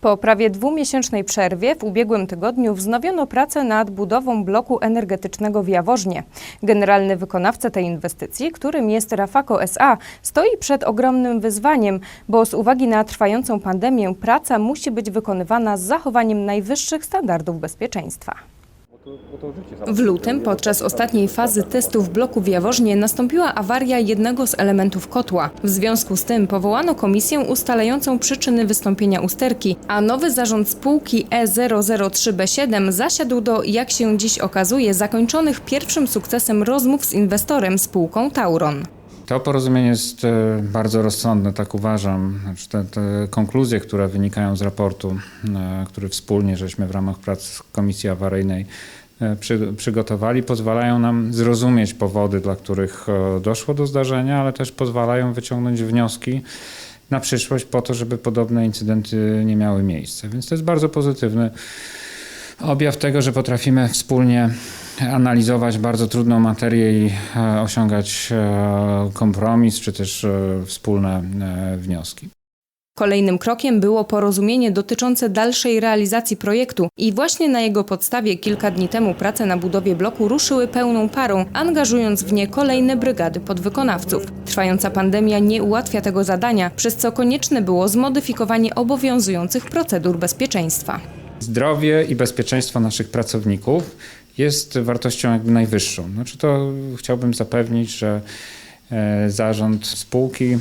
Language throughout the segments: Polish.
Po prawie dwumiesięcznej przerwie w ubiegłym tygodniu wznowiono pracę nad budową bloku energetycznego w Jaworznie. Generalny wykonawca tej inwestycji, którym jest Rafako SA, stoi przed ogromnym wyzwaniem, bo z uwagi na trwającą pandemię praca musi być wykonywana z zachowaniem najwyższych standardów bezpieczeństwa. W lutym podczas ostatniej fazy testów bloku w Jaworznie nastąpiła awaria jednego z elementów kotła. W związku z tym powołano komisję ustalającą przyczyny wystąpienia usterki, a nowy zarząd spółki E E003B7 zasiadł do, jak się dziś okazuje, zakończonych pierwszym sukcesem rozmów z inwestorem spółką Tauron. To porozumienie jest e, bardzo rozsądne, tak uważam. Znaczy te, te konkluzje, które wynikają z raportu, e, który wspólnie żeśmy w ramach prac Komisji Awaryjnej e, przy, przygotowali, pozwalają nam zrozumieć powody, dla których doszło do zdarzenia, ale też pozwalają wyciągnąć wnioski na przyszłość po to, żeby podobne incydenty nie miały miejsca. Więc to jest bardzo pozytywny objaw tego, że potrafimy wspólnie analizować bardzo trudną materię i e, osiągać e, kompromis czy też e, wspólne wnioski. Kolejnym krokiem było porozumienie dotyczące dalszej realizacji projektu i właśnie na jego podstawie kilka dni temu prace na budowie bloku ruszyły pełną parą, angażując w nie kolejne brygady podwykonawców. Trwająca pandemia nie ułatwia tego zadania, przez co konieczne było zmodyfikowanie obowiązujących procedur bezpieczeństwa. Zdrowie i bezpieczeństwo naszych pracowników jest wartością jakby najwyższą. Znaczy to chciałbym zapewnić, że e, zarząd spółki e,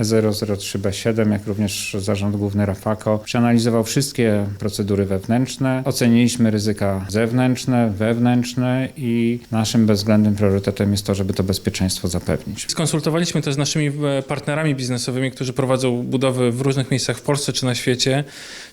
E003B7, jak również zarząd główny Rafako przeanalizował wszystkie procedury wewnętrzne, oceniliśmy ryzyka zewnętrzne, wewnętrzne i naszym bezwzględnym priorytetem jest to, żeby to bezpieczeństwo zapewnić. Skonsultowaliśmy też z naszymi e, partnerami biznesowymi, którzy prowadzą budowy w różnych miejscach w Polsce czy na świecie,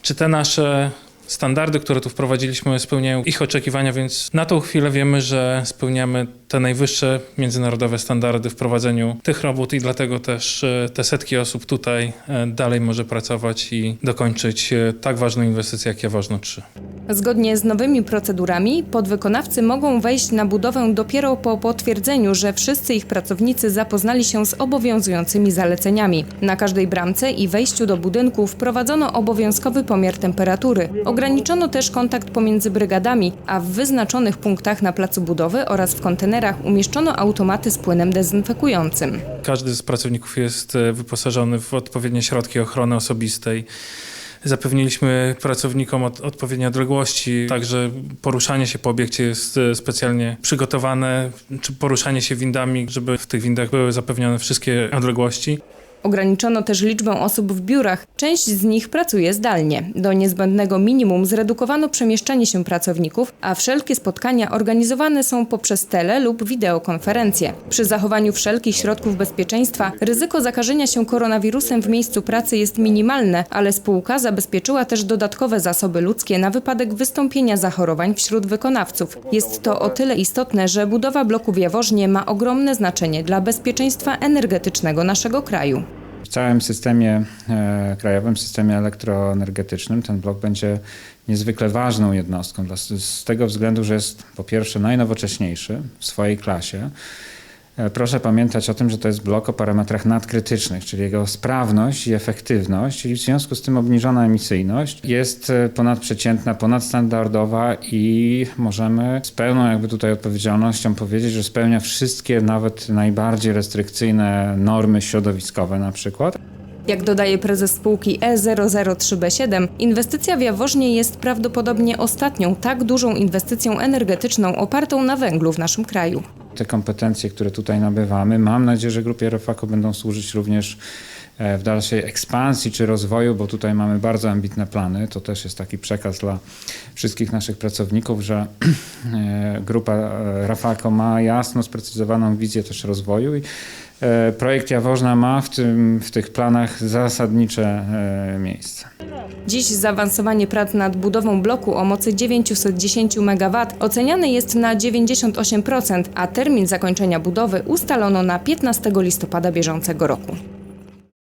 czy te nasze standardy, które tu wprowadziliśmy, spełniają ich oczekiwania, więc na tą chwilę wiemy, że spełniamy te najwyższe międzynarodowe standardy w prowadzeniu tych robót i dlatego też e, te setki osób tutaj e, dalej może pracować i dokończyć e, tak ważną inwestycję jak Jaworzno 3. Zgodnie z nowymi procedurami podwykonawcy mogą wejść na budowę dopiero po potwierdzeniu, że wszyscy ich pracownicy zapoznali się z obowiązującymi zaleceniami. Na każdej bramce i wejściu do budynku wprowadzono obowiązkowy pomiar temperatury. Ograniczono też kontakt pomiędzy brygadami, a w wyznaczonych punktach na placu budowy oraz w kontenerach umieszczono automaty z płynem dezynfekującym. Każdy z pracowników jest e, wyposażony w odpowiednie środki ochrony osobistej. Zapewniliśmy pracownikom od, odpowiednie odległości, także poruszanie się po obiekcie jest e, specjalnie przygotowane, czy poruszanie się windami, żeby w tych windach były zapewnione wszystkie odległości. Ograniczono też liczbę osób w biurach. Część z nich pracuje zdalnie. Do niezbędnego minimum zredukowano przemieszczanie się pracowników, a wszelkie spotkania organizowane są poprzez tele lub wideokonferencje. Przy zachowaniu wszelkich środków bezpieczeństwa ryzyko zakażenia się koronawirusem w miejscu pracy jest minimalne, ale spółka zabezpieczyła też dodatkowe zasoby ludzkie na wypadek wystąpienia zachorowań wśród wykonawców. Jest to o tyle istotne, że budowa bloku w Jaworznie ma ogromne znaczenie dla bezpieczeństwa energetycznego naszego kraju. Całym systemie, e, krajowym systemie elektroenergetycznym ten blok będzie niezwykle ważną jednostką z tego względu, że jest po pierwsze najnowocześniejszy w swojej klasie. E, Proszę pamiętać o tym, że to jest blok o parametrach nadkrytycznych, czyli jego sprawność i efektywność, i w związku z tym obniżona emisyjność jest e, ponadprzeciętna, ponadstandardowa i możemy z pełną jakby tutaj odpowiedzialnością powiedzieć, że spełnia wszystkie nawet najbardziej restrykcyjne normy środowiskowe na przykład. Jak dodaje prezes spółki E E003B7, inwestycja w Jaworznie jest prawdopodobnie ostatnią tak dużą inwestycją energetyczną opartą na węglu w naszym kraju. Te kompetencje, które tutaj nabywamy, mam nadzieję, że grupie Refako będą służyć również e, w dalszej ekspansji czy rozwoju, bo tutaj mamy bardzo ambitne plany. To też jest taki przekaz dla wszystkich naszych pracowników, że e, grupa e, Rafako ma jasno sprecyzowaną wizję też rozwoju i projekt Jaworzna ma w, tym, w tych planach zasadnicze e, miejsce. Dziś zaawansowanie prac nad budową bloku o mocy 910 MW oceniane jest na 98%, a termin zakończenia budowy ustalono na 15 listopada bieżącego roku.